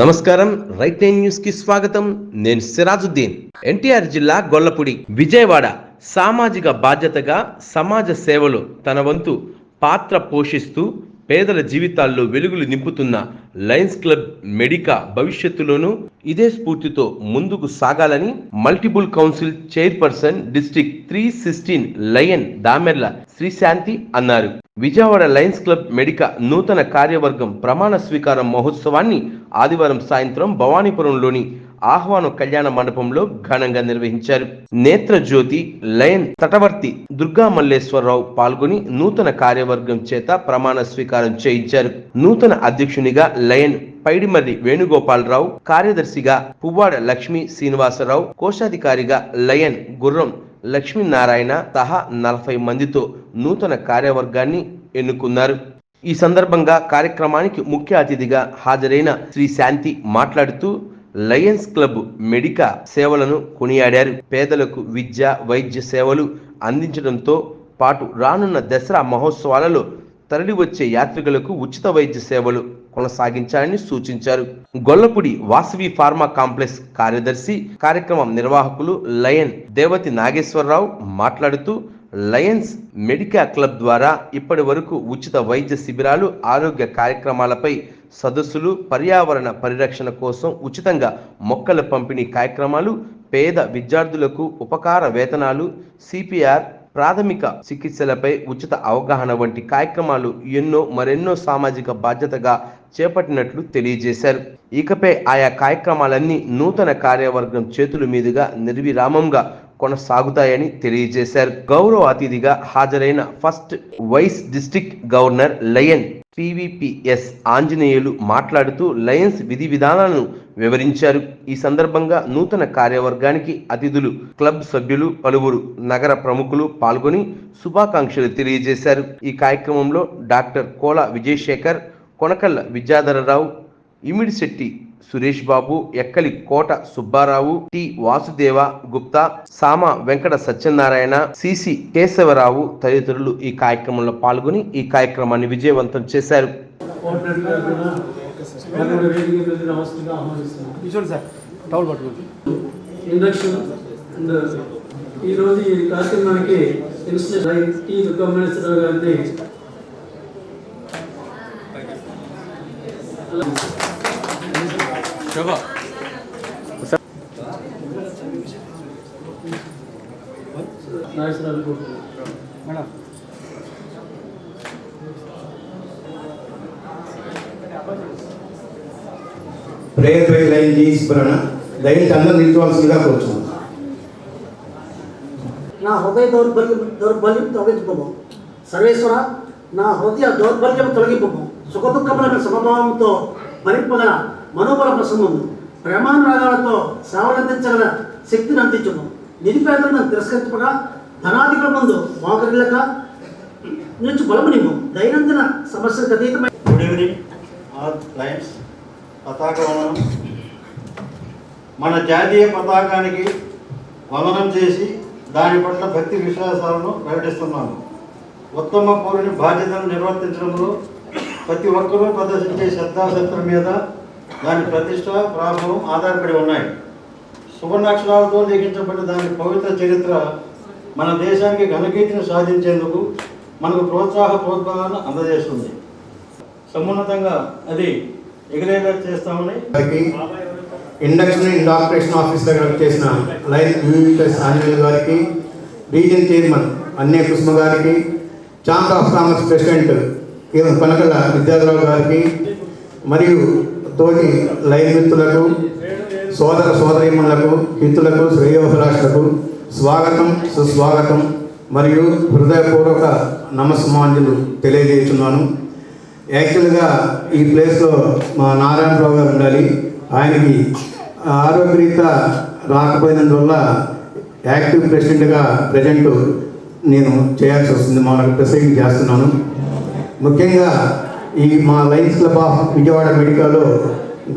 నమస్కారం. Right nine న్యూస్కి స్వాగతం. నేను సిరాజుద్దీన్. ఎన్టీఆర్ జిల్లా గొల్లపూడి విజయవాడ. సామాజిక బాధ్యతగా సమాజ సేవలో తన వంతు పాత్ర పోషిస్తూ పేదల జీవితాల్లో వెలుగులు నింపుతున్న లయన్స్ క్లబ్ మెడికా భవిష్యత్తులోనూ ఇదే స్ఫూర్తితో ముందుకు సాగాలని multiple council chairperson district three sixteen lion Damerla Srishanti అన్నారు. విజయవాడ లయన్స్ క్లబ్ మెడికా నూతన కార్యవర్గం ప్రమాణ స్వీకారం మహోత్సవాన్ని ఆదివారం సాయంత్రం భవానీపురంలోని ఆహ్వాన కళ్యాణ మండపంలో ఘనంగా నిర్వహించారు. నేత్రజ్యోతి లయన్ తటవర్తి దుర్గా మల్లేశ్వరరావు పాల్గొని నూతన కార్యవర్గం చేత ప్రమాణ స్వీకారం చేయించారు. నూతన అధ్యక్షునిగా లయన్ పైడిమర్రి వేణుగోపాలరావు కార్యదర్శిగా పువ్వాడ లక్ష్మీ శ్రీనివాసరావు కోశాధికారిగా లయన్ గుర్రం లక్ష్మీనారాయణ సహా నలభై మందితో నూతన కార్యవర్గాన్ని ఎన్నుకున్నారు. ఈ సందర్భంగా కార్యక్రమానికి ముఖ్య అతిథిగా హాజరైన శ్రీ శాంతి మాట్లాడుతూ లయన్స్ క్లబ్ మెడికా సేవలను కొనియాడారు. పేదలకు విద్య వైద్య సేవలు అందించడంతో పాటు రానున్న దసరా మహోత్సవాలలో తరలివచ్చే యాత్రికులకు ఉచిత వైద్య సేవలు కొనసాగించాలని సూచించారు. గొల్లపూడి వాసవి ఫార్మా కాంప్లెక్స్ కార్యదర్శి కార్యక్రమం నిర్వాహకులు లయన్ దేవతి నాగేశ్వరరావు మాట్లాడుతూ లయన్స్ మెడికా క్లబ్ ద్వారా ఇప్పటి వరకు ఉచిత వైద్య శిబిరాలు ఆరోగ్య కార్యక్రమాలపై సదస్సులు పర్యావరణ పరిరక్షణ కోసం ఉచితంగా మొక్కల పంపిణీ కార్యక్రమాలు పేద విద్యార్థులకు ఉపకార వేతనాలు సిపిఆర్ ప్రాథమిక చికిత్సలపై ఉచిత అవగాహన వంటి కార్యక్రమాలు ఎన్నో మరెన్నో సామాజిక బాధ్యతగా చేపట్టినట్లు తెలియజేశారు. ఇకపై ఆయా కార్యక్రమాలన్నీ నూతన కార్యవర్గం చేతుల మీదుగా నిర్విరామంగా కొనసాగుతాయని తెలియజేశారు. గౌరవ అతిథిగా హాజరైన first vice district governor lion PVPS Anjaneyulu మాట్లాడుతూ లయన్స్ విధి విధానాలను వివరించారు. ఈ సందర్భంగా నూతన కార్యవర్గానికి అతిథులు క్లబ్ సభ్యులు పలువురు నగర ప్రముఖులు పాల్గొని శుభాకాంక్షలు తెలియజేశారు. ఈ కార్యక్రమంలో doctor Kola Vijayasekhar Konakalla Vidyadhararao Imidisetti Suresh Babu Ekkali Kota Subbarao T Vasudeva Gupta Sama Venkata Satyanarayana CC Keshavarao తదితరులు ఈ కార్యక్రమంలో పాల్గొని ఈ కార్యక్రమాన్ని విజయవంతం చేశారు. ఈరోజు ఈ కార్యక్రమానికి టి గారిని Shobha madam prayer by line స్మరణ లైన్ అందరూ నిల్చోవాల్సిందిగా కోరుతున్నాను. నా హృదయ దౌర్బల్యం దౌర్బల్యం తొలగించబోము సర్వేశ్వర నా హృదయ దౌర్బల్యం తొలగింపము. సుఖదుఖములను సమభావంతో భరింపగల మనోబల ప్రసంగము ప్రేమానురాగాలతో సేవలందించగల శక్తిని అందించము. నిరుపేదలను తిరస్కరించగా ధనాధికుల ముందు మోకరిల్లక నుంచి బలము దైనందిన సమస్యలకు అతీతమైన గుడ్ ఈవినింగ్ ఆల్ లయన్స్ పతాక వందనం మన జాతీయ పతాకానికి వందనం చేసి దాని పట్ల భక్తి విశ్వాసాలను ప్రకటిస్తున్నాను ఉత్తమ పౌరుని బాధ్యతను నిర్వర్తించడంలో ప్రతి ఒక్కరూ ప్రదర్శించే శ్రద్ధాశక్తుల మీద దాని ప్రతిష్ట ప్రాభవం ఆధారపడి ఉన్నాయి. సువర్ణాక్షరాలతో లిఖించబడిన దాని పవిత్ర చరిత్ర మన దేశానికి ఘనకీర్తిని సాధించేందుకు మనకు ప్రోత్సాహ ప్రోత్సాహాలను అందజేస్తుంది. సమున్నతంగా అది ఎగిరేలా చేస్తామని గారికి ఇండక్షన్ ఇండాక్టరేషన్ ఆఫీస్ దగ్గర చేసిన లైన్ యూనిటెస్ ఆంజనేయ గారికి రీజన్ చైర్మన్ అన్య కృష్ణ గారికి ఛాంబర్ ఆఫ్ కామర్స్ ప్రెసిడెంట్ ఈవెన్ కొనకల గారికి మరియు తోటి లైన్ మిత్రులకు సోదర సోదరీమణులకు హితులకు శ్రేయోభిలాషులకు స్వాగతం సుస్వాగతం మరియు హృదయపూర్వక నమస్మాంజలు తెలియజేస్తున్నాను. యాక్చువల్గా ఈ ప్లేస్లో మా నారాయణరావు గారు ఉండాలి. ఆయనకి ఆరోగ్యరీత్యా రాకపోయినందువల్ల యాక్టివ్ ప్రెసిడెంట్గా ప్రజెంట్ నేను చేయాల్సి వస్తుంది. మా ప్రెసిడెంట్ చేస్తున్నాను. ముఖ్యంగా ఈ మా లయన్స్ క్లబ్ ఆఫ్ విజయవాడ మెడికల్లో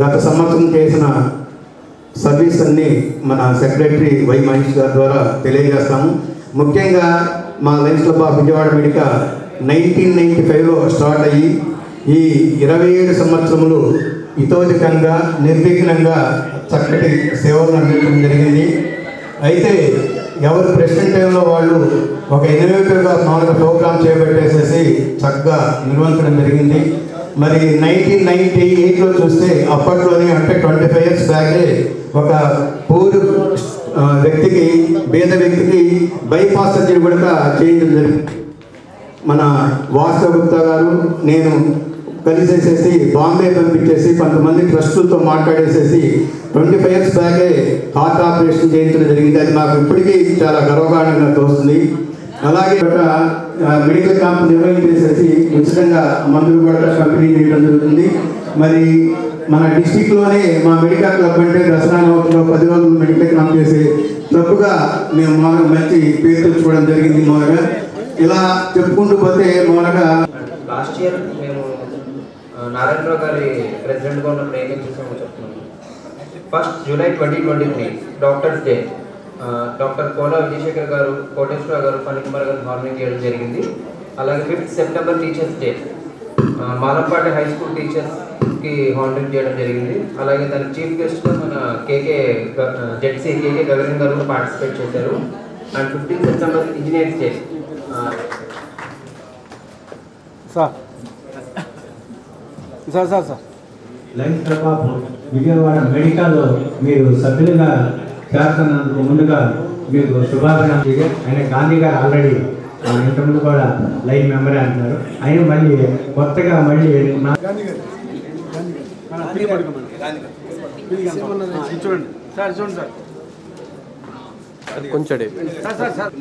గత సంవత్సరం చేసిన సర్వీస్ అన్ని మన సెక్రటరీ వై మహేష్ గారి ద్వారా తెలియజేస్తాము. ముఖ్యంగా మా lions club of Vijayawada medica nineteen ninety ఫైవ్లో స్టార్ట్ అయ్యి ఈ ఇరవై ఏడు సంవత్సరములు ఇతోధికంగా నిర్విఘ్నంగా చక్కటి సేవలు అందించడం జరిగింది. అయితే ఎవరు ప్రెసిడెంట్ టైంలో వాళ్ళు ఒక ఇన్నోవేటివ్గా మామూలుగా ప్రోగ్రామ్ చేపట్టేసేసి చక్కగా నిర్వహించడం జరిగింది. మరి నైన్టీన్ నైన్టీ ఎయిట్లో చూస్తే అప్పట్లోనే అంటే ట్వంటీ ఫైవ్ ఇయర్స్ బ్యాకే ఒక పూర్ వ్యక్తికి పేద వ్యక్తికి బైపాస్ సర్జరీ కూడా చేయడం జరిగింది. మన వాస్తవ గుప్తా గారు నేను కలిసేసేసి బాంబే పంపించేసి కొంతమంది ట్రస్టులతో మాట్లాడేసేసి ట్వంటీ ఫైవ్ ఇయర్స్ బ్యాకే హార్ట్ ఆపరేషన్ చేయించడం జరిగింది. అది నాకు ఇప్పటికీ చాలా గర్వకారణంగా తోస్తుంది. అలాగే ఒక మెడికల్ క్యాంప్ నిర్వహించేసేసి ఉచితంగా మందులు కూడా పంపిణీ చేయడం జరుగుతుంది. మరి మన డిస్టిక్లోనే మా మెడికల్ క్లబ్ అంటే దసరా నవతిలో పది రోజులు మెడికల్ క్యాంప్ చేసి తప్పుగా మేము మాకు మంచి పేరు తెచ్చుకోవడం జరిగింది మొదలుగా ఇలా చెప్పుకుంటూ పోతే మొదలుగా లాస్ట్ ఇయర్ మేము నారాయణరావు గారి ప్రెసిడెంట్గా ఉన్నప్పుడు ఏమేమి చేసామో చెప్తున్నాము first July twenty twenty three doctors day. Doctor Kola Vijayasekhar గారు కోటేశ్వర గారు ఫణికుమార్ గారు హార్నింగ్ చేయడం జరిగింది. అలాగే fifth September teachers day Malampati high school టీచర్స్కి హార్నింగ్ చేయడం జరిగింది. అలాగే దానికి చీఫ్ గెస్ట్గా మన కేకే జెడ్సీ కేకే గగన్ గారు పార్టిసిపేట్ చేశారు. And fifteen September engineers day sir. Sir sir sir. Life Vijayawada medical మీరు సభ్యులుగా చేస్తున్నందుకు ముందుగా మీకు శుభాకాంక్షలు. ఆయన గాంధీ గారు ఆల్రెడీ ఇంతకుముందు కూడా లైన్ మెంబరే అంటున్నారు. ఆయన మళ్ళీ కొత్తగా మళ్ళీ నా చూడండి. సార్ చూడండి సార్. అది కొంచెం సార్ సార్ సార్.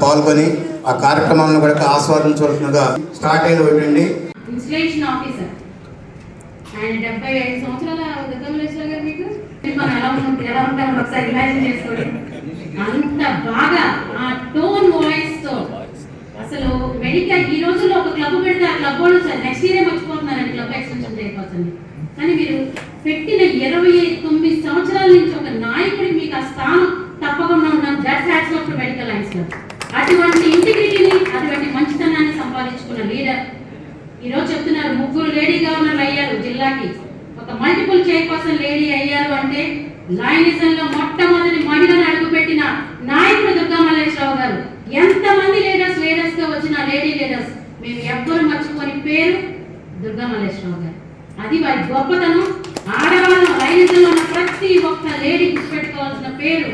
పాల్గొని ఆ కార్యక్రమాలను కూడా ఆస్వాదించవలసిందిగా స్టార్ట్ అయిన ఒకటండి. Installation officer. ఆయన డెబ్బై ఐదు సంవత్సరాల గతంలో గారు మీకు మీరు మనం ఎలా ఉంటుంది ఎలా ఉంటామో ఒకసారి ఇమాజిన్ చేసుకోండి. అంత బాగా ఆ టోన్ వాయిస్తో అసలు మెడికల్ ఈ రోజుల్లో ఒక క్లబ్ పెడితే ఆ క్లబ్ వాళ్ళు సార్. నెక్స్ట్ ఇయరే మర్చిపోతున్నారండి క్లబ్ ఎక్స్టెన్షన్ చేయకపోతుంది కానీ మీరు పెట్టిన ఇరవై తొమ్మిది సంవత్సరాల నుంచి ఒక నాయకుడికి మీకు ఆ స్థానం తప్పకుండా ఉన్నాను దట్ హ్యాట్స్ ఆఫ్ మెడికల్ లైన్స్లో అటువంటి ఇంటిగ్రిటీని అటువంటి మంచితనాన్ని సంపాదించుకున్న లీడర్ ఈ రోజు చెప్తున్నారు ముగ్గురు లేడీ గవర్నర్లు అయ్యారు జిల్లాకి ఒక మల్టిపుల్ చైర్పర్సన్ లేడీ అయ్యారు అంటే లైనిజం లో మొట్టమొదటి మహిళను అడుగుపెట్టిన నాయకుడు దుర్గా మల్లేశ్వరరావు గారు ఎంతమంది లీడర్స్ లీడర్స్గా వచ్చిన లేడీ లీడర్స్ మేము ఎవ్వరు మర్చిపోని పేరు దుర్గా మల్లేశ్వరరావు గారు. అది వారి గొప్పతనం ఆడవాళ్ళ లైనిజంలో ఉన్న ప్రతి ఒక్క లేడీ గుర్తుపెట్టుకోవాల్సిన పేరు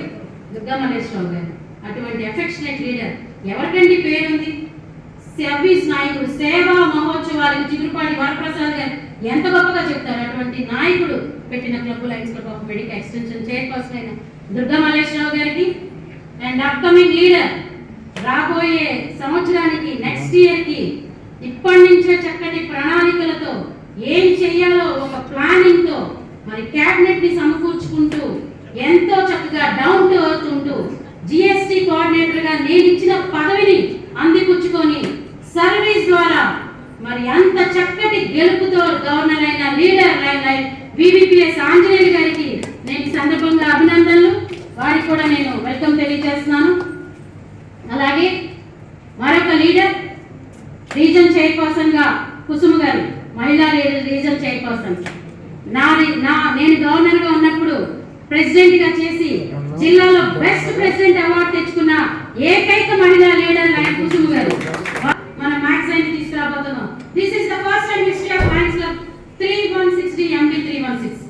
దుర్గా మల్లేశ్వరరావు గారు. అటువంటి ఎఫెక్షనేట్ లీడర్ ఎవరికండి పేరుంది? సర్వీస్ నాయకుడు సేవా మహోత్సవాలకు చిగురుపాటి వరప్రసాద్ గారు ఎంత గొప్పగా చెప్తారు? అటువంటి నాయకుడు పెట్టిన club lions club of medical extension chairperson అయిన దుర్గా మల్లేశ్వరరావు గారికి అండ్ అప్కమింగ్ లీడర్ రాబోయే సంవత్సరానికి నెక్స్ట్ ఇయర్కి ఇప్పటి నుంచే చక్కటి ప్రణాళికలతో ఏం చేయాలో ఒక ప్లానింగ్తో మరి క్యాబినెట్ని సమకూర్చుకుంటూ ఎంతో చక్కగా డౌన్ టు ఎర్త్ ఉంటూ జిఎస్టి కోఆర్డినేటర్గా నేను ఇచ్చిన పదవిని అందిపుచ్చుకొని సర్వీస్ ద్వారా మరి అంత చక్కటి గెలుపుతో గవర్నర్ అయిన లీడర్ లైన్ వివిపిఎస్ ఆంజనేయులు గారికి నేను సందర్భంగా అభినందనలు. వారికి కూడా నేను వెల్కమ్ తెలియజేస్తున్నాను. అలాగే మరొక లీడర్ రీజన్ చైర్పర్సన్గా కుసుమ గారు మహిళా రీజన్ చైర్పర్సన్. నా నా నేను గవర్నర్గా ఉన్నప్పుడు ప్రెసిడెంట్గా చేసి జిల్లాలో బెస్ట్ ప్రెసిడెంట్ అవార్డు తెచ్చుకున్న ఏకైక మహిళా లీడర్ ఆయన కుసుమ గారు. మన మ్యాథ్స్ అయిన తీసుకురాబోతున్నాం. This is the first time of maths three one sixty MP three one six